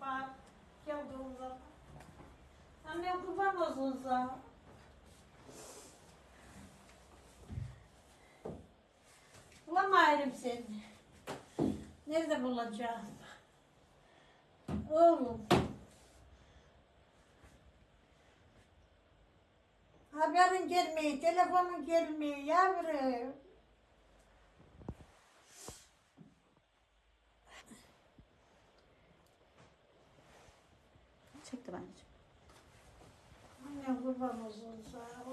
bana. Geldiğim zaman. Annem kurban olsun sana. Bulamayırım seni. Nerede bulacağım? Oğlum. Haberin gelmiyor, telefonun gelmiyor yavrum. Çekti bence. Anne kurban olsun sana.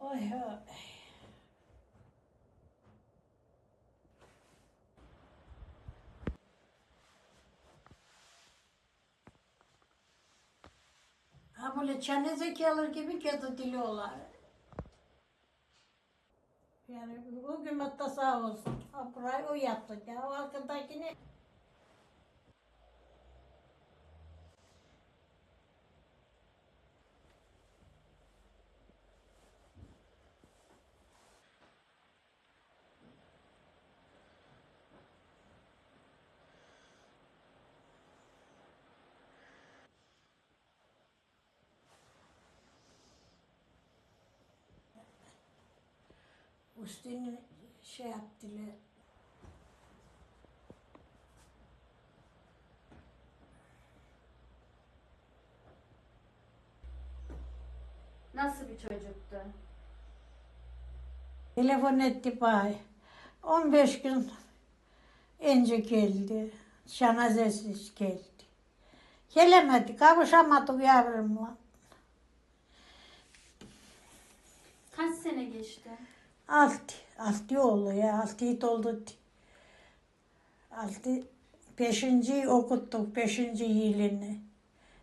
Oy oy. Ha böyle çene zekalar gibi kedi dili olar. Yani o gün sağ olsun. Ha burayı o yaptı ya. O arkadakini üstünü şey yaptılar. Nasıl bir çocuktu? Telefon etti bay. 15 gün önce geldi. Şanazesiz geldi. Gelemedi, kavuşamadık yavrumla. Kaç sene geçti? Altı, altı oldu ya, altıyı doldu. Altı, beşinci okuttuk, beşinci yılını.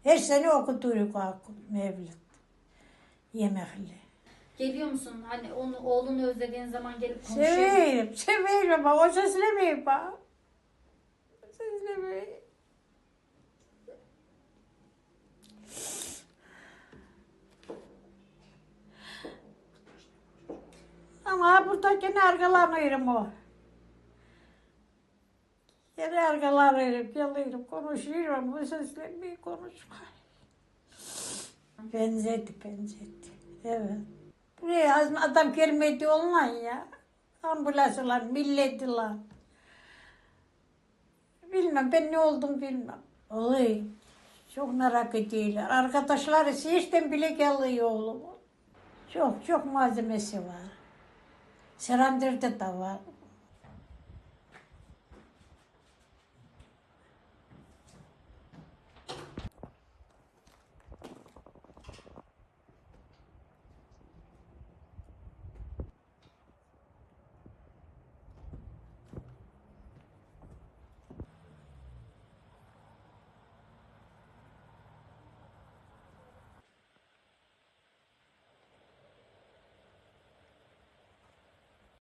Her sene okutuyoruz Mevlüt. Yemekli. Geliyor musun? Hani onu oğlunu özlediğin zaman gelip konuşuyor musun? Severim, severim ama o seslemeyi bak. Seslemeyi. Ama burada gene arkalanıyorum o. Gene arkalanıyorum, geliyorum, konuşuyorum. Bu seslemeyi konuşma. Benzetti, benzetti. Evet. Buraya adam gelmedi olman ya. Ambulans lan, millet lan. Bilmem ben ne oldum bilmem. Oy, çok merak ediyorlar. Arkadaşları hiçten bile geliyor oğlum. Çok çok malzemesi var. 사람들도다와